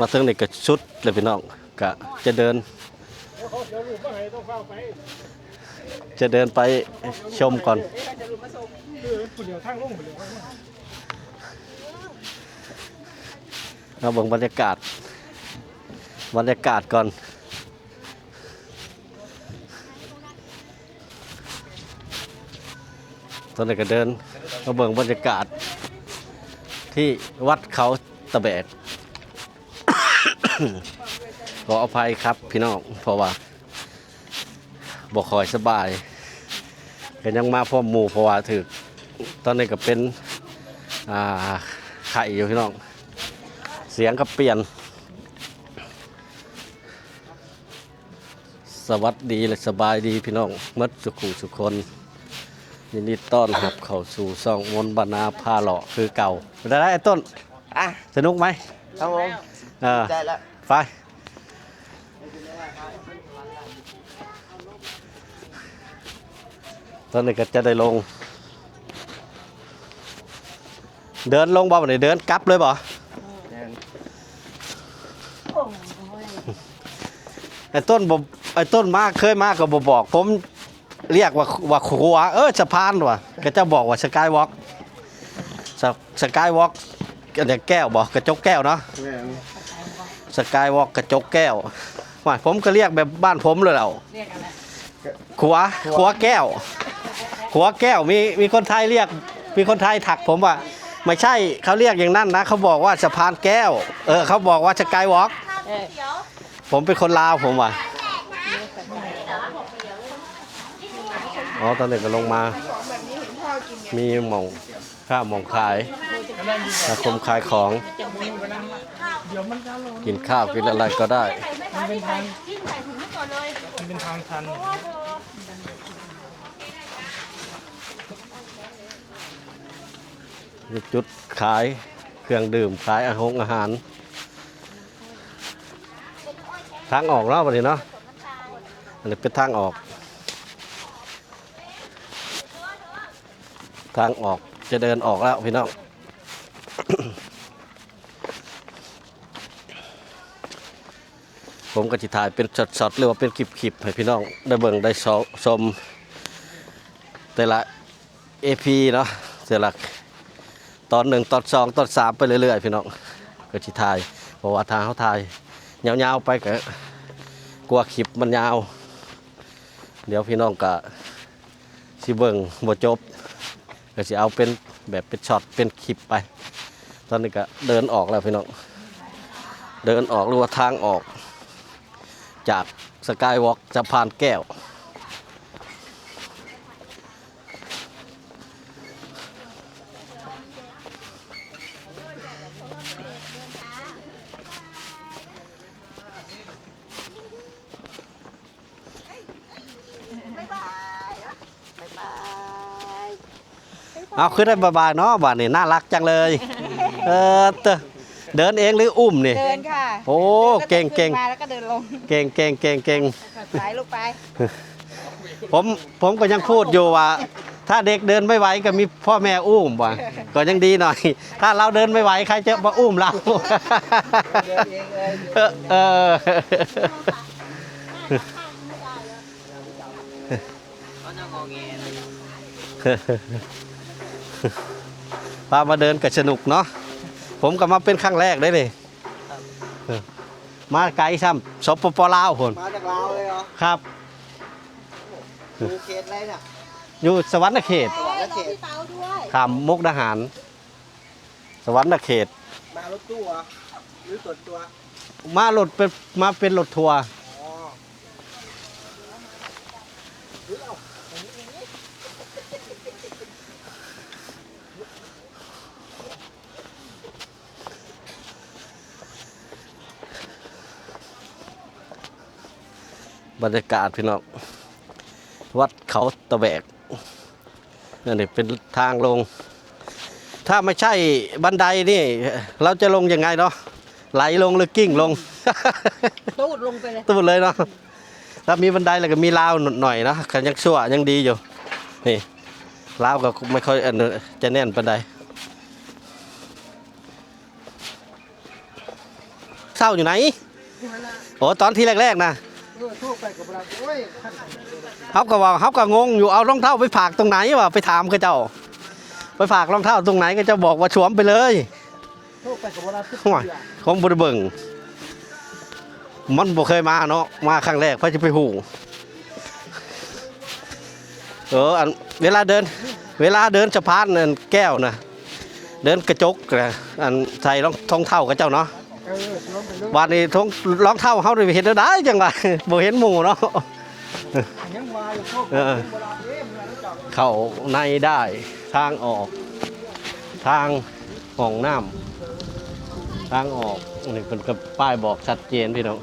มาถึงนี่ก็ชุดเลยพี่น้องกะจะเดิน จะเดินไปชมก่อน เออผู้เดียงลงผู้เดียวทางลงเราเบิ่งบรรยากาศ บรรยากาศก่อนตอนนี้ก็เดินมาเบิ่งบรรยากาศที่วัดเขาตะแบก ขออภัยครับพี่น้องเพราะว่าบอกคอยสบายก็ยังมาพร้อมหมูเพราะว่าถึกตอนนี้ก็เป็นไข่อยู่พี่น้อง เสียงก็เปลี่ยน สวัสดีและสบายดีพี่น้องมัดสุขุสุคนยินดีต้อนรับเข้าสู่ซองมนต์บรรณาพาเลาะคือเก่าได้ได้ไอ้ต้น อะ สนุกไหมครับผม เออใจแล้วไปตอนนี้ก็จะได้ลง เดินลงบ่วันนี้เดินกลับเลยบ่ไอ้ต้นบ่ไอ้ต้นมากเคยมากก็บ่บอก ผมเรียกว่าว่าขัวเออสะพานว่ะก็จะบอกว่าสกายวอล์กสกายวอล์ก อันเนี้ยแก้วบ่กระจกแก้วเนาะสกายวอล์กกระจกแก้วว่าผมก็เรียกแบบบ้านผมเลยเราขัวขัวแก้วขัวแก้วมีมีคนไทยเรียก มีคนไทยถักผมว่า ไม่ใช่เขาเรียกอย่างนั้นนะเขาบอกว่าสะพานแก้ว เออเขาบอกว่าสกายวอล์กผมเป็นคนลาวผมว่ะอ๋อตอนเด็กก็ลงมา มีหมอง ข้าวมองขายสังคมขายของเดี๋ยวมันจะลงกินข้าวกินอะไรก็ได้มันเป็นทางมันเป็นทางชันมีจุดขายเครื่องดื่มขายอาหงอาหาร ทางออกเนาะวันนี้เนาะอันนี้เป็นทางออก ทางออก จะเดินออกแล้วพี่น้องผมก็จะถ่ายเป็นช็อตๆหรือว่าเป็นคลิปๆให้พี่น้องได้เบิ่งได้ชมชมแต่ละ AP เนาะแต่ละตอนหนึ่งตอนสองตอนสามไปเรื่อยๆพี่น้องก็ชิทายเพราะว่าทางเขาทายยาวๆไปก็กลัวคลิปมันยาว เดี๋ยวพี่น้องก็สิเบิ่งบ่จบ ก็สิเอาเป็นแบบเป็นช็อตเป็นคลิปไป ตอนนี้ก็เดินออกแล้วพี่น้อง เดินออกหรือว่าทางออก จากสกายวอล์กสะพานแก้ว เอาขึ้นได้บายๆเนาะบ้านนี้น่ารักจังเลย เออเตอะเดินเองหรืออุ้มนี่ เดินค่ะโอ้เก่งเก่งมาแล้วก็เดินลงเก่งเก่งเก่งเก่งไปลูกไปผมผมก็ยังพูดอยู่ว่า ถ้าเด็กเดินไม่ไหวก็มีพ่อแม่อุ้มว่ะก็ยังดีหน่อย ถ้าเราเดินไม่ไหวใครจะมาอุ้มเราเออเออ พามาเดินก็สนุกเนาะผมก็มาเป็นครั้งแรกได้เลยเออมาไกลซ้ำสปปลาวคนมาจากลาวเลยเหรอครับดูเขตอะไรเนี่ยอยู่สวรรณเขตสวรรค์เขตขามมุกดาหาร สวรรณเขต มารถตู้เหรอหรือส่วนตัว มารถเป็นมาเป็นรถทัวร์ บรรยากาศพี่น้องวัดเขาตะแบกนั่นนี่เป็นทางลง ถ้าไม่ใช่บันไดนี่ เราจะลงยังไงเนาะไหลลงหรือกิ้งลงตูดลงไปเลยตูดเลยเนาะถ้ามีบันไดแล้วก็มีราวหน่อยนะกันยังชั่วยังดีอยู่นี่ราวก็ไม่ค่อยอันจะแน่นปันไดเท้าอยู่ไหนโอ้ตอนที่แรกๆนะ เออทั่วไปกับเราโอ้ยขั้นเขาก็ว่าเขาก็งงอยู่เอารองเท้าไปฝากตรงไหนวะไปถามเขาเจ้า ไปฝากรองเท้าตรงไหนก็จะบอกว่าสวมไปเลยทั่วไปกับเราทุกห่วยของบริเบิงมันบ่เคยมาเนาะมาครั้งแรกเพื่อจะไปหูเอออันเวลาเดิน เวลาเดินสะพานนั่นแก้วนะเดินกระจกนะอันใส่รองทองเท้ากับเจ้าเนาะ เออสวมไปเลยวันนี้ทองรองเท้าเขาได้เห็นได้จังหวะบ่เห็นหมู่เนาะยังวายอยู่ทั่วไปเออโบราณเอ๊ะเมื่อรู้จักเข้าในได้ทางออก ทางห้องน้ำทางออกนี่เป็นกับป้ายบอกชัดเจนพี่น้อง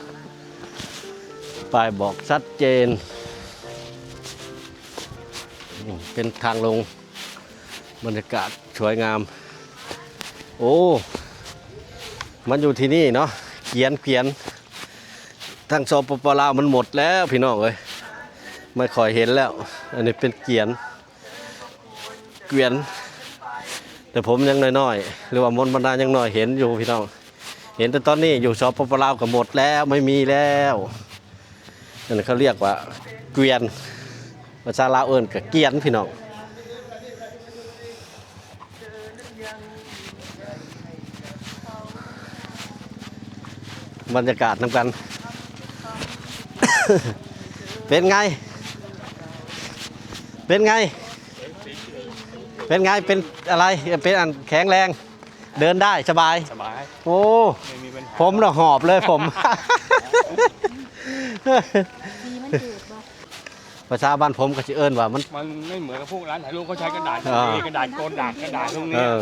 ป้ายบอกชัดเจนนี่เป็นทางลงบรรยากาศสวยงาม โอ้ มันอยู่ที่นี่เนาะเขียนเขียนทางสปปลาวมันหมดแล้วพี่น้องเอ้ยไม่ค่อยเห็นแล้ว อันนี้เป็นเกียน เกวียน แต่ผมยังน้อยๆหรือว่ามนบรรดายังน้อยเห็นอยู่พี่น้อง เห็นแต่ตอนนี้อยู่สปปลาวก็หมดแล้วไม่มีแล้วนั่นเขาเรียกว่าเกวียนภาษาลาวเอิ้นกับเกียนพี่น้อง บรรยากาศนำกัน เป็นไง เป็นไง เป็นไง เป็นอะไร เป็นอันแข็งแรง เดินได้สบาย สบายโอ้ ไม่มีปัญหาผมน่ะหอบเลยผมดีมันจืดบ่ภาษาบ้านผมก็จะเอิ้นว่ามัน มันไม่เหมือนกับพวกร้านถ่ายรูปเขาใช้กระดาษอ่า กระดาษโกนดาษกระดาษตรงเอนี้อ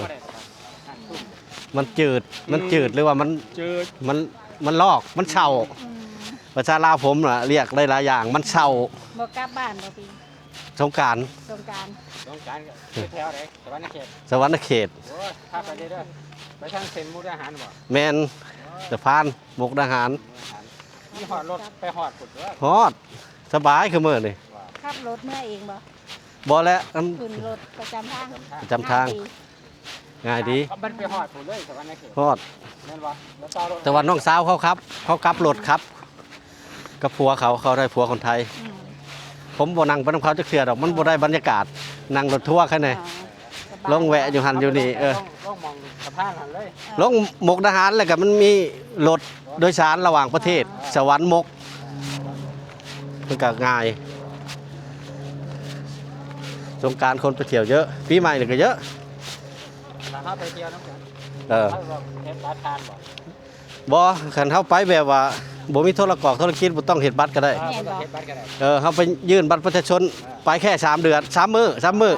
มันจืด มันจืดหรือว่ามัน เจอมัน มันลอก มันเฉาภาษาลาวผมน่ะเรียกได้หลายอย่าง มันเฉาบ่กลับบ้านบ่ปีสงกรารสงกรารต้องการแถวไหนสวรรค์เขตสวรรค์เขต โอ้ยพาไปเรื่อยๆไปทางเซ็นมุกดาหารบ่แมนสะพานมุกดาหารมีหอดรถไปหอดขุดเด้อฮอด สบายคือมื้อนี่ขับรถเมื่อเองบ่บ่แล้วอัน ขึ้นรถประจำทางประจำทาง ง่ายดีมันไปหอดขุดเลยสวรรค์เขตฮอดแม่นบ่แล้วต่อรถแต่ว่าน้องสาวเขาครับ เขาขับรถครับกับผัวเขาเขาได้ผัวคนไทยอืมผมบ่นั่งไปน้ำเขาจะเคลียร์ดอกมันบ่ได้บรรยากาศนั่งรถทัวร์แค่ไหนอ๋อสบายลงแวะอยู่หันอยู่นี่เออต้องมองสะพานหันเลยลงหมกทหารแล้วก็มันมีรถโดยสารระหว่างประเทศ สวรรค์มกมันก็ง่ายสงกรารคนไปเที่ยวเยอะปีใหม่นี่ก็เยอะถ้า เข้าไปเที่ยวน้ำกันเออถ้าเราเฮ็ดบัตรทานบ่บ่คันเฮาไปแบบว่าบ่มีโทรกรอกโทรคิดบ่ต้องเฮ็ดบัตรก็ได้ถ้าเราเฮ็ดบัตรก็ได้เออเฮาไปยื่นบัตรประชาชนไปแค่สามเดือนสามมื้อสามมื้อ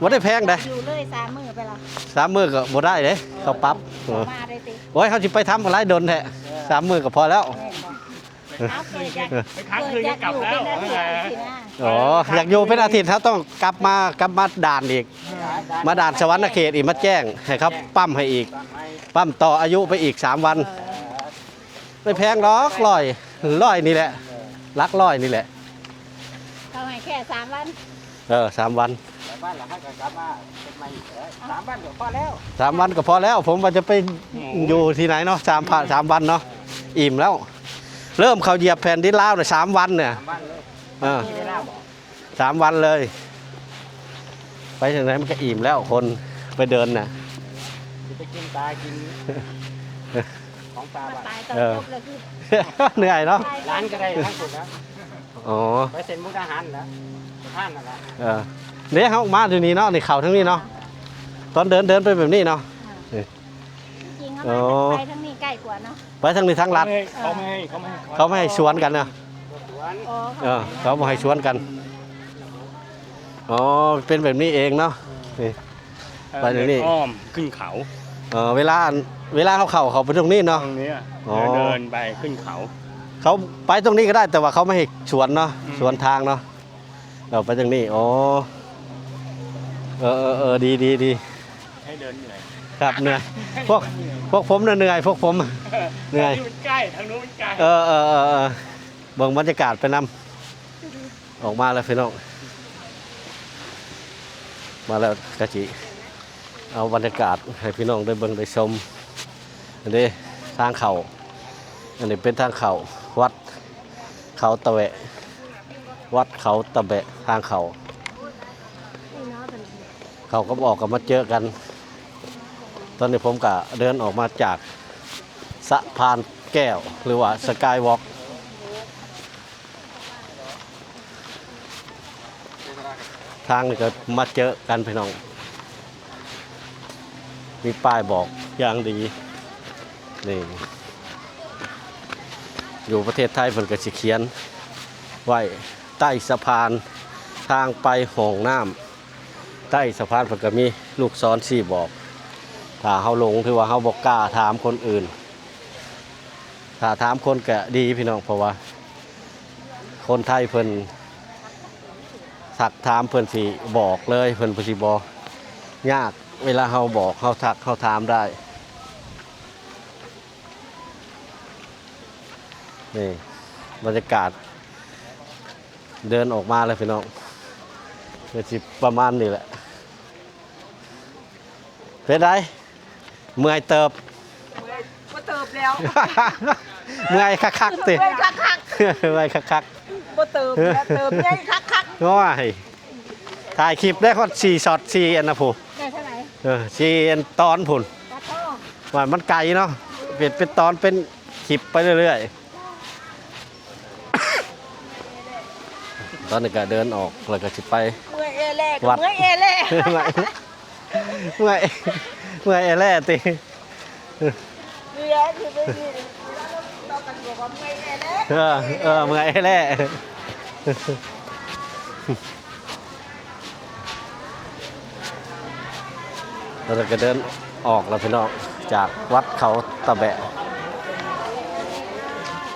บ่ได้แพงเด้อยู่เลยสามมื้อไปละสามมื้อก็บ่ได้เด้เขาปรับเออมาได้ติโอ้ยเฮาสิไปทำอะไรดนแท้สามมื้อก็พอแล้ว แม่นบ่ เอาเกิดจากไปค้างคืนก็กลับแล้ว เกิดจากอยู่เป็นอาทิตย์สินะอ๋ออยากอยู่เป็นอาทิตย์เขาต้องกลับมากลับมาด่านอีก มาด่านสวรรค์เขตอีกมาแจ้งให้ครับปั้มให้อีก ปั้มต่ออายุไปอีก 3 วันเออไม่แพงหรอกร้อยร้อยนี่แหละลักร้อยนี่แหละ เขาให้แค่สามวันเออสามวันแต่บ้านหลังให้ก็กลับมาเป็นใหม่อีกแล้วสามบ้านเดี๋ยวพอแล้วสามวันก็พอแล้ว ผมว่าจะไปอยู่ที่ไหนเนาะสามพะสามวันเนาะอิ่มแล้ว เริ่มเขาเหยียบแผ่นดินลาวเนี่ยสามวันเนี่ยสามบ้านเลยเออมีเวลาบอกสามวันเลย ไปถึงไหนมันก็อิ่มแล้วคนไปเดินน่ะจะไปกินปลากินของปลามาบ้านตายตอนเออจบเลยคือเหนื่อยเนาะตายร้านก็ได้ทั้งสุดแล้วอ๋อไปเซ็นมุกดาหารแล้วสะพานนั่นแหละเออเนี่ยเขามาอยู่นี่เนาะนี่เขาทั้งนี้เนาะตอนเดินเดินไปแบบนี้เนาะจริงๆโอ้เขาไปทางนี้ใกล้กว่าเนาะ ไปทางนี้ทางลัดเขาไม่ให้เขาไม่ให้เขาไม่ให้ชวนกันเนาะสวนอ๋อเออเขาไม่ให้ชวนกันอ๋อเป็นแบบนี้เองเนาะนี่ไปเดี๋ยวนี้อ้อมขึ้นเขาเออเวลาเวลาเขาเข่าเขาไปตรงนี้ตรเนาะงเนี้ยอ๋อเดินไปขึ้นเขา เขาไปตรงนี้ก็ได้แต่ว่าเขาไม่ให้ชวนเนาะอืมชวนทางเนาะเราไปตรงนี้อ๋อเออเออเออดีดีดีให้เดินเหนื่อย ครับเหนื่อยพวกพวกผมน่ะเหนื่อยพวกผม เหนื่อย ทางนี้มันใกล้ทางนู้นมันไกลเออเออเออเออเบิ่งบรรยากาศไปนำออกมาแล้วพี่น้องมาแล้วกะจิเอาบรรยากาศให้พี่น้องได้เบิ่งได้ชมอันนี้ทางเขาอันนี้เป็นทางเขาวัดเขาตะแวะ วัดเขาตะแบะทางเขา เขาก็บอกกันมาเจอกัน ตอนนี้ผมก็เดินออกมาจากสะพานแก้วหรือว่าสกายวอล์กทางนี้ก็มาเจอกันพี่น้อง มีป้ายบอกอย่างดีนี่อยู่ประเทศไทยเพิ่นก็สิเขียน ไว้ใต้สะพานทางไปห้องน้ำใต้สะพานเพิ่นก็มีลูกศรสี่บอก ถ้าเฮาหลงถือว่าเฮาบ่กกล้าถามคนอื่น ถ้าถามคนก็ดีพี่น้องเพราะว่า คนไทยเพิ่นสักถามเพิ่นสิบอกเลยเพิ่นสิบ่ยากเวลาเฮาบอกเฮาทักเฮาถามได้นี่บรรยากาศ เดินออกมาเลยพี่น้องเดี๋ยวสิประมาณนี้แหละเป็นไร เมื่อยเติบ บ่เติบแล้วเมื่อยคักๆติเมื่อยคักเมื่อยคักๆบ่เติบแล้วเติบใหญ่คักๆง้อยถ่ายคลิปได้คอนสี่ช็อตสี่อันนะผู้ๆได้เท่าไหร่เออสี่อันตอนผุนปลาทองว่ามันไกลเนาะเปลี่ยนเป็นตอนเป็นคลิปไปเรื่อยๆ ตอนนี้ก็เดินออกแล้วก็สิไป เมื่อยเอแลกวัด เมื่อยเอแลก เมื่อยเมื่อย เมื่อยแล่ติเรือคือไม่ดีเรากันบอกว่าเมื่อยเอแลกเออเออเมื่อยแล่เราก็เดินออกแล้วพี่น้องจากวัดเขาตะแบะ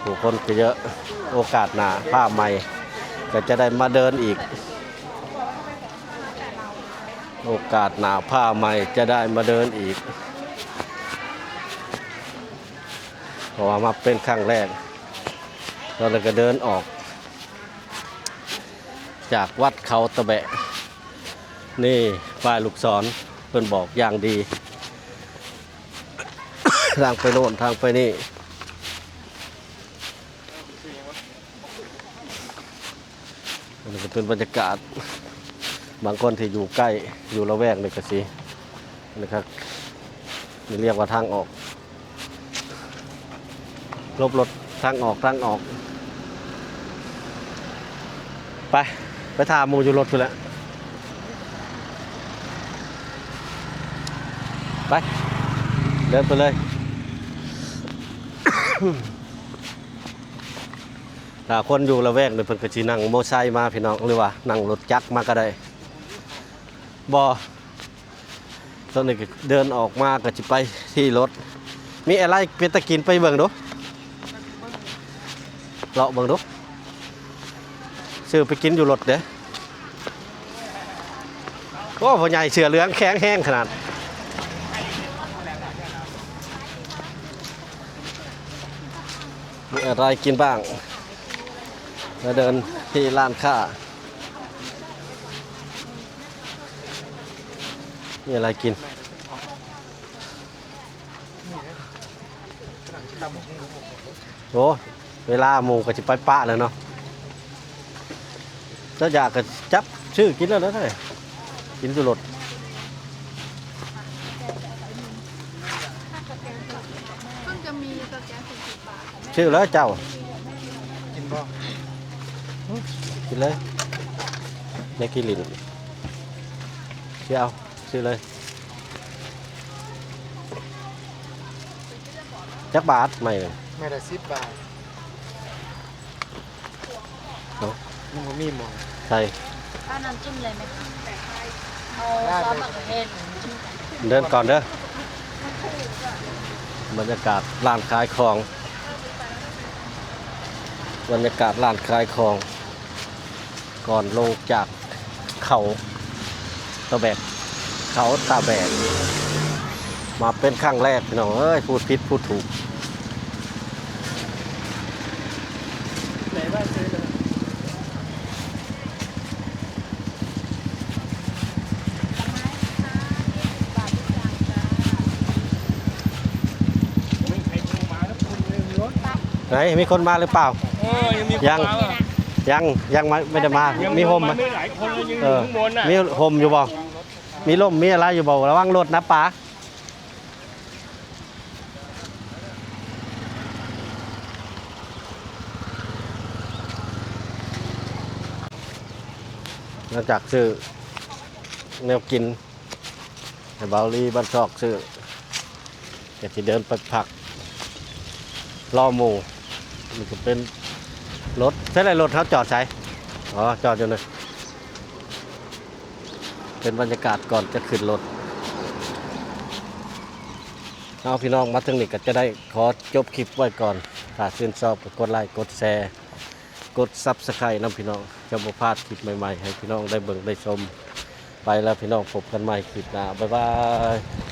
ผู้คนก็เยอะโอกาสหนาผ้าใหม่ก็จะได้มาเดินอีก โอกาสหนาผ้าใหม่จะได้มาเดินอีกเพราะว่ามาเป็นครั้งแรกเราเลยก็เดินออก จากวัดเขาตะแบะ นี่ป้ายลูกศรเพิ่นบอกอย่างดี ทางไปโน่นทางไปนี่นนี้ก็เป็นบรรยากาศ บางคนที่อยู่ใกล้อยู่ละแวกนี่ก็สินะครับนี่เรียกว่าทางออกลบรถทางออกทางออก ไป ไปถามมูอยู่รถไปแล้วไป เดินไปเลย ถ้าคนอยู่ละแวกเนี่ยเพิ่นก็สินั่งโมไซค์มาพี่น้องหรือว่า นั่งรถจักรมาก็ได้ บ่ตอนนี้ก็เดินออกมาก็สิไปที่รถ มีอะไรเป็นตะกินไปเบิ่งดูเลาะเบิ่งดูซื้อไปกินอยู่รถเด้โอ้พ่อใหญ่เสือเหลืองแข็งแห้งขนาดมีอะไรกินบ้างมาเดินที่ร้านค้า มีอะไรกินโอ้เวลาหมูก็จะไปปะแล้วเนาะถ้าอยากก็จับชื่อกินแล้วนะเท่าไหร่กินสุรสเพิ่งจะมีสแกนสี่สิบบาทชื่อแล้วเจ้า กินบ่กินเลยในกิลินเชี่ยว ชื่อเลย จักบาทไม่เลยไม่ได้10บาทเนาะนี่บ่มีหมองใช่ถ้าน้ำจิ้มเลยไหมคะเอาได้ซอสเลยมะเขือเทศจิ้มเดินก่อนเด้อบรรยากาศร้านขายของ บรรยากาศร้านขายของ ก่อนลงจากเขาตะแบก เขาตาแบกมาเป็นครั้งแรกพี่น้องเอ้ยพูดผิดพูดถูกไหนว่าซื้อเลยไม่ใครโทรมาแล้วคุณเลยรถไปไหนมีคนมาหรือเปล่า เออยังมียังยังยังไม่ไม่ได้มา มีโฮมไหมไม่หลายคนเลยยังอเอยู่อข้างบนน่ะ มีโฮมอยู่บ่ มีร่มมีอะไรอยู่บ่ระวังรถนะป๋าหลังจากซื้อแนวกินเบาลีบ้านซอกซื้อก็จะเดินไปผักล่อหมูมันก็เป็นรถใช่ไรรถเขาจอดใช้อ๋อ จอดอยู่เลย เป็นบรรยากาศก่อนจะขึ้นรถเอาพี่น้องมาถึงนี่ก็จะได้ขอจบคลิปไว้ก่อนถ้าชื่นชอบก็กดไลค์กดแชร์กดซับสไครต์น้ำพี่น้องจะบ่พลาดคลิปใหม่ๆ ให้พี่น้องได้เบิ่งได้ชม ไปแล้วพี่น้องพบกันใหม่คลิปหน้าบ๊ายบาย